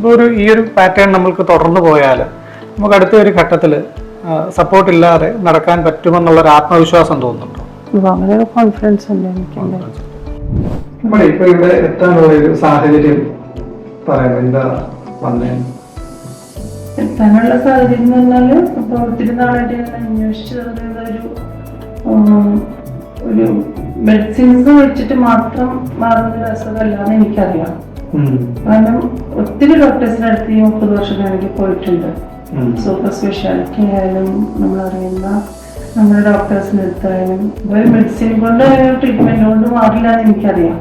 ഇപ്പോൾ ഒരു ഈ ഒരു പാറ്റേൺ നമ്മൾക്ക് തുടർന്നു പോയാൽ നമുക്ക് അടുത്ത ഒരു ഘട്ടത്തിൽ സപ്പോർട്ട് ഇല്ലാതെ നടക്കാൻ പറ്റുമെന്നുള്ള ഒരു ആത്മവിശ്വാസം തോന്നുന്നുണ്ടോ? വളരെ കോൺഫിഡൻസ് ഉണ്ട് എനിക്ക് നമ്മുടെ ഇപ്പൊ ഇവിടെ എത്താനുള്ള ഒരു സാഹചര്യം പറയാം എന്താ വന്നേ? എത്താനുള്ള സാഹചര്യം എന്ന് പറഞ്ഞാൽ ഇപ്പൊ ഒത്തിരി നാളായിട്ട് ഞാൻ അന്വേഷിച്ചു നടന്നത് ഒരു ഒരു മെഡിസിൻസ് വെച്ചിട്ട് മാത്രം മാറുന്ന ഒരു അസുഖമല്ലാന്ന് എനിക്കറിയാം. കാരണം ഒത്തിരി ഡോക്ടേഴ്സിന്റെ അടുത്ത് ഈ മുപ്പത് വർഷത്തിനിടയ്ക്ക് പോയിട്ടുണ്ട്. സൂപ്പർ സ്പെഷ്യാലിറ്റി ആയാലും നമ്മൾ അറിയുന്ന നമ്മുടെ ഡോക്ടേഴ്സിന് അടുത്തായാലും ഒരു മെഡിസിൻ കൊണ്ട് ട്രീറ്റ്മെന്റ് കൊണ്ട് മാറില്ല എന്ന് എനിക്കറിയാം.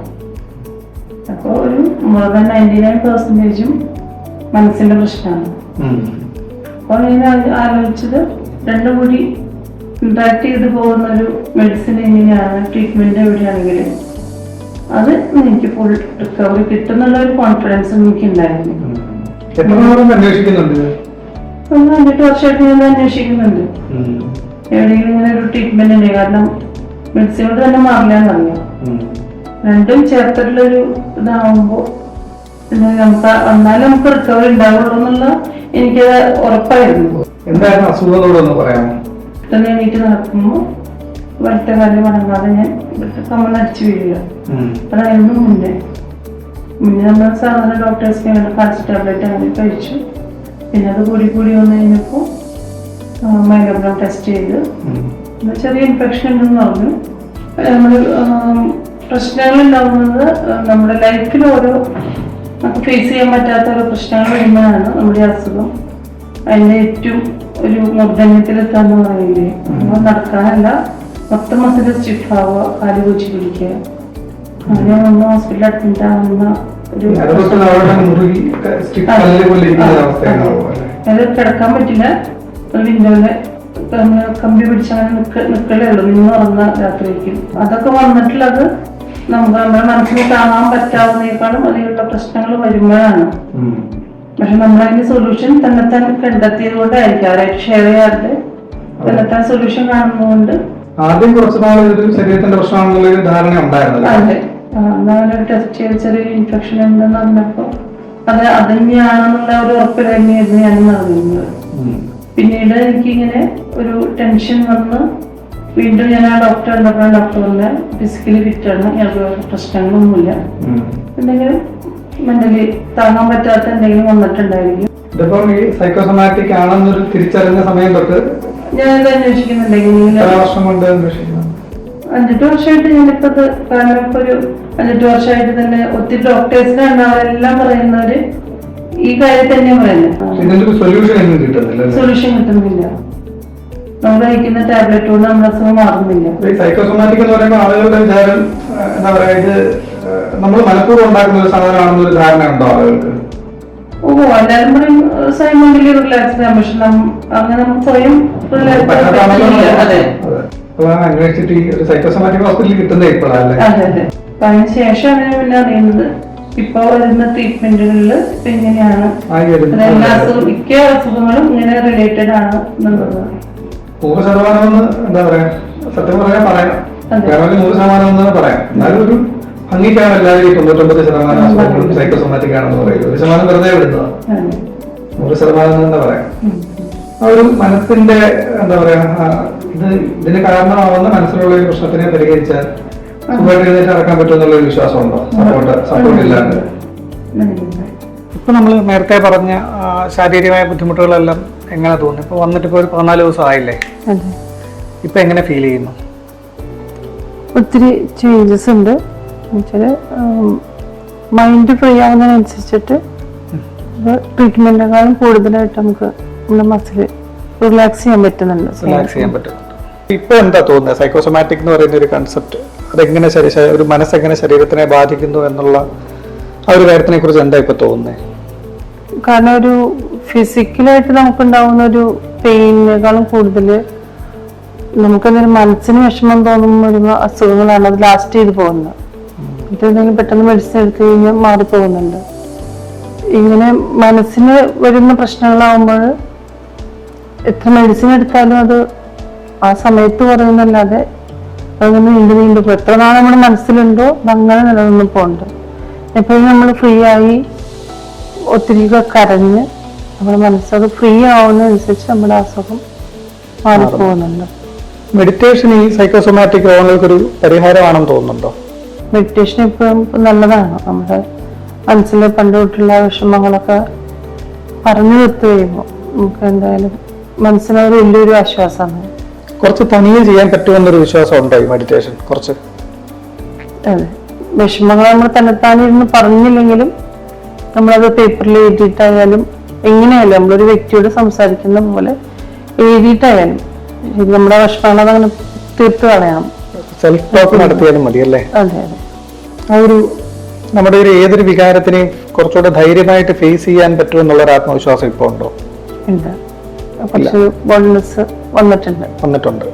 അപ്പോൾ ഒരു മോർ ദാൻ നയന്റി നയൻ പെർസെന്റേജും മനസ്സിന്റെ പ്രശ്നമാണ്. അപ്പോൾ ഞാൻ ആലോചിച്ചത് രണ്ടും കൂടി ഇൻട്രാക്ട് ചെയ്ത് പോകുന്ന ഒരു മെഡിസിൻ എങ്ങനെയാണ് ട്രീറ്റ്മെന്റ് എവിടെയാണെങ്കിലും അത് എനിക്ക് ഫുൾ റിക്കവറി കിട്ടുന്നുള്ള ഒരു കോൺഫിഡൻസ് എനിക്ക് ഉണ്ടായിരുന്നു അന്വേഷിക്കുന്നുണ്ട്? ഒന്ന് അഞ്ചെട്ട് വർഷമായിട്ട് ഞാൻ അന്വേഷിക്കുന്നുണ്ട്. എവിടെയെങ്കിലും ഇങ്ങനെ ഒരു ട്രീറ്റ്മെന്റ് ഉണ്ട്. കാരണം മെഡിസിൻ കൊണ്ട് തന്നെ മാറില്ല എന്നറിയാം രണ്ടും ചേർത്തിട്ടുള്ളൊരു ഇതാവുമ്പോൾ നമുക്ക് എന്നാലും നമുക്ക് റിക്കവറി ഉണ്ടാവുള്ളൂ എന്നുള്ള എനിക്ക് ഉറപ്പായിരുന്നു. എന്തായിരുന്നു അസുഖങ്ങളോടൊന്ന് പറയാമോ? തന്നെ എണീറ്റ് നടക്കുമ്പോൾ വലത്തെ കാലം വണങ്ങാതെ ഞാൻ നമ്മൾ അടിച്ചു വീഴുക. അതായിരുന്നു മുന്നേ. മുന്നേ നമ്മൾ സാധാരണ ഡോക്ടേഴ്സ് ഞങ്ങൾ കാൽസ്യം ടാബ്ലറ്റ് അങ്ങനെ കഴിച്ചു. പിന്നെ അത് കൂടി കൂടി വന്നു കഴിഞ്ഞപ്പോൾ മൈലോഗ്രാം ടെസ്റ്റ് ചെയ്ത്. ചെറിയ ഇൻഫെക്ഷൻ ഉണ്ടെന്ന് പറഞ്ഞു. നമ്മൾ പ്രശ്നങ്ങൾ ഉണ്ടാകുന്നത് നമ്മുടെ ലൈഫിൽ ഓരോ നമുക്ക് ഫേസ് ചെയ്യാൻ പറ്റാത്ത ഓരോ പ്രശ്നങ്ങൾ വരുമ്പോഴാണ് നമ്മുടെ അസുഖം അതിന്റെ ഏറ്റവും ഒരു മൂർധന്യത്തിലെത്താന്ന് പറയില്ലേ നമ്മൾ നടക്കാനല്ല. മൊത്തം മസിൽ സ്റ്റിഫ് ആവുക കാൽ കുച്ചി പിടിക്കുക അങ്ങനെ ഒന്ന് ഹോസ്പിറ്റലിൽ അഡ്മിറ്റ് ആവുന്ന ഒരു അത് കിടക്കാൻ പറ്റില്ല. വിൻഡോയിലെ കമ്പി പിടിച്ചങ്ങനെ നിക്ക നിക്കലേ ഉള്ളൂ. നിന്ന് ഉറങ്ങുന്ന രാത്രിക്ക് അതൊക്കെ വന്നിട്ടുള്ളത് നമുക്ക് നമ്മുടെ മനസ്സിൽ കാണാൻ പറ്റാവുന്നേക്കാളും അതിലുള്ള പ്രശ്നങ്ങൾ വരുമ്പോഴാണ്. പക്ഷെ നമ്മളതിന്റെ സൊല്യൂഷൻ തന്നെ കണ്ടെത്തിയത് കൊണ്ടായിരിക്കും. ആരായിട്ട് ഷെയർ ചെയ്യാതെ തന്നെത്താൻ സൊല്യൂഷൻ കാണുന്നതുകൊണ്ട് ആദ്യം കുറച്ച് നാൾ ഇതൊരു ശരീരത്തിന്റെ പ്രശ്നമാണെന്നുള്ള ഒരു ധാരണ ഉണ്ടായിരുന്നല്ലോ. ടെസ്റ്റ് ചെയ്ത് ചെറിയൊരു ഇൻഫെക്ഷൻ ഉണ്ടെന്ന് പറഞ്ഞപ്പോ അത് അതന്നെയാണെന്നുള്ള ഒരു ഉറപ്പിൽ തന്നെയായിരുന്നു ഞാൻ നടന്നിരുന്നത് പിന്നീട് എനിക്കിങ്ങനെ ഒരു ടെൻഷൻ വന്ന് വീണ്ടും ഞാൻ ആ ഡോക്ടർ കണ്ടപ്പോൾ ഡോക്ടറിന്റെ ഫിസിക്കലി ഫിറ്റാണ് ഞങ്ങൾക്ക് പ്രശ്നങ്ങളൊന്നുമില്ല. എന്തെങ്കിലും മെന്റലി താങ്ങാൻ പറ്റാത്ത എന്തെങ്കിലും വന്നിട്ടുണ്ടായിരിക്കും. ഇതിപ്പം ഈ സൈക്കോസൊമാറ്റിക് ആണെന്നൊരു തിരിച്ചറിഞ്ഞ സമയം തൊട്ട് ഞാൻ അന്വേഷിക്കുന്നുണ്ടെങ്കിൽ വർഷം കൊണ്ട് അന്വേഷിക്കണം അഞ്ചെട്ട് വർഷമായിട്ട് ഞാനിപ്പോ ഇത് കാരണം ഇപ്പൊ ഒരു അഞ്ചെട്ട് വർഷമായിട്ട് തന്നെ ഒത്തിരി ഡോക്ടേഴ്സിനാണ് അവരെല്ലാം പറയുന്നവര് ഈ കാര്യം തന്നെയാണ് പറയുന്നത്. ഒരു സൊല്യൂഷൻ കിട്ടുന്നില്ല. നമ്മൾ കഴിക്കുന്ന ടാബ്ലറ്റ് കൊണ്ട് നമ്മുടെ അസുഖം മാറുന്നില്ല. സൈക്കോസൊമാറ്റിക് എന്ന് പറയുമ്പോൾ ആളുകളുടെ വിചാരം എന്താ പറയാ ഇത് നമ്മൾ മനഃപൂർവം ഉണ്ടാക്കുന്ന ഒരു സാധനമാണെന്നൊരു ധാരണ ഉണ്ടോ ആളുകൾക്ക്? ഓ എല്ലാരും പറയും മെന്റലി റിലാക്സ് ചെയ്യാൻ പക്ഷെ അങ്ങനെ നമുക്ക് സ്വയം അന്വേഷിച്ചിട്ട് ഈ ഒരു സൈക്കോസൊമാറ്റിക് ഹോസ്പിറ്റലിൽ കിട്ടുന്നത് ഇപ്പോഴല്ലേ അതെ അതെ. അപ്പൊ അതിന് ശേഷമാണ് പിന്നെ അറിയുന്നത്. ഇപ്പൊ വരുന്ന ട്രീറ്റ്മെന്റുകളിൽ എങ്ങനെയാണ് എല്ലാ അസുഖം മിക്ക അസുഖങ്ങളും ഇങ്ങനെ റിലേറ്റഡ് ആണ് എന്നുള്ളത്. നൂറ് ശതമാനം എന്താ പറയാ? സത്യം പറയാൻ പറയാം. വേണമെങ്കിൽ നൂറ് ശതമാനം എന്ന് പറയാം. എന്നാലും ഒരു ഭംഗിക്കാണ് എല്ലാവരും ഈ തൊണ്ണൂറ്റൊമ്പത് ശതമാനം അസുഖങ്ങളും സൈക്കോസൊമാറ്റിക് ആണെന്ന് പറയുന്നത്. ഒരു ശതമാനം വെറുതെ വിടുന്നതാണ്. നൂറ് ശതമാനം എന്ന് എന്താ പറയാം. ആ ഒരു മനസ്സിന്റെ എന്താ പറയാ ഇത് ഇതിന് കാരണമാവുന്ന മനസ്സിലുള്ള ഒരു പ്രശ്നത്തിനെ പരിഹരിച്ചാൽ സുഖമായിട്ട് എഴുന്നേറ്റ് നടക്കാൻ പറ്റുമെന്നുള്ള ഒരു വിശ്വാസമുണ്ടോ? സപ്പോർട്ട് സപ്പോർട്ട് ഇല്ലാണ്ട്. ഇപ്പൊ നമ്മൾ നേരത്തെ പറഞ്ഞ ശാരീരികമായ ബുദ്ധിമുട്ടുകളെല്ലാം എങ്ങനെ തോന്നി ഇപ്പൊ വന്നിട്ട് ഇപ്പൊ ഒരു പതിനാല് ദിവസം ആയില്ലേ? ഇപ്പൊ എങ്ങനെ ഫീൽ ചെയ്യുന്നു? ഒത്തിരി ചേഞ്ചസ് ഉണ്ട്. എന്നുവെച്ചാൽ മൈൻഡ് ഫ്രീ ആവുന്നതിനനുസരിച്ചിട്ട് ട്രീറ്റ്മെന്റിനേക്കാളും കൂടുതലായിട്ട് നമുക്ക് നമ്മുടെ മസിൽ റിലാക്സ് ചെയ്യാൻ പറ്റുന്നുണ്ട്. റിലാക്സ് ചെയ്യാൻ പറ്റുന്നുണ്ട്. ഇപ്പൊ എന്താ തോന്നുന്നത്? സൈക്കോസൊമാറ്റിക് എന്ന് പറയുന്ന ഒരു കൺസെപ്റ്റ് അതെങ്ങനെ ഒരു മനസ്സെങ്ങനെ ശരീരത്തിനെ ബാധിക്കുന്നു എന്നുള്ള ആ ഒരു കാര്യത്തിനെ കുറിച്ച് എന്താ ഇപ്പൊ തോന്നുന്നത് കാരണം ഒരു ഫിസിക്കലായിട്ട് നമുക്കുണ്ടാവുന്ന ഒരു പെയിനേക്കാളും കൂടുതൽ നമുക്കെന്തെങ്കിലും മനസ്സിന് വിഷമം തോന്നുന്ന ഒരു അസുഖങ്ങളാണ് അത് ലാസ്റ്റ് ചെയ്ത് പോകുന്നത്. ഇതെന്തെങ്കിലും പെട്ടെന്ന് മെഡിസിൻ എടുത്തു കഴിഞ്ഞാൽ മാറി പോകുന്നുണ്ട്. ഇങ്ങനെ മനസ്സിന് വരുന്ന പ്രശ്നങ്ങളാവുമ്പോൾ എത്ര മെഡിസിൻ എടുത്താലും അത് ആ സമയത്ത് കുറയുന്നല്ലാതെ അതൊന്നും നീണ്ടു നീണ്ടു പോകും. എത്ര നാൾ നമ്മുടെ മനസ്സിലുണ്ടോ അങ്ങനെ നിലനിന്ന് പോകുന്നുണ്ട് എപ്പോഴും നമ്മൾ ഫ്രീ ആയി ഒത്തിരി കരഞ്ഞ് നമ്മുടെ മനസ്സത് ഫ്രീ ആവുന്നതനുസരിച്ച് നമ്മുടെ അസുഖം മാറിപ്പോകുന്നുണ്ട് മെഡിറ്റേഷൻ ഈ സൈക്കോസൊമാറ്റിക് രോഗങ്ങൾക്കൊരു പരിഹാരമാണെന്ന് തോന്നുന്നുണ്ടോ? മെഡിറ്റേഷൻ ഇപ്പോഴും നല്ലതാണ്. നമ്മുടെ മനസ്സിൽ പണ്ട് തൊട്ടുള്ള വിഷമങ്ങളൊക്കെ പറഞ്ഞു നിർത്തി കഴിയുമ്പോൾ നമുക്ക് എന്തായാലും മനസ്സിനൊരു വലിയൊരു ആശ്വാസമാണ്. കുറച്ച് തനിയെ ചെയ്യാൻ പറ്റുമെന്നൊരു വിശ്വാസം ഉണ്ടോ ഈ മെഡിറ്റേഷൻ കുറച്ച്? അതെ. വിഷമങ്ങൾ നമ്മൾ തന്നെത്താനിരുന്ന് പറഞ്ഞില്ലെങ്കിലും നമ്മളത് പേപ്പറിൽ എഴുതിയിട്ടായാലും എങ്ങനെയായാലും നമ്മളൊരു വ്യക്തിയോട് സംസാരിക്കുന്ന പോലെ എഴുതിയിട്ടായാലും നമ്മുടെ വിഷമങ്ങൾ അങ്ങനെ തീർത്ത് കളയണം. സെൽഫ് ടോക്ക് നടത്തിയാലും മതി അല്ലേ അതെ അതെ. ആ ഒരു നമ്മുടെ ഒരു ഏതൊരു വികാരത്തിനെയും കുറച്ചുകൂടെ ധൈര്യമായിട്ട് ഫേസ് ചെയ്യാൻ പറ്റുമെന്നുള്ള ഒരു ആത്മവിശ്വാസം ഇപ്പോൾ ഉണ്ടോ? ഉണ്ട് കുറച്ച് ബോൾനെസ് വന്നിട്ടുണ്ട്. വന്നിട്ടുണ്ട്.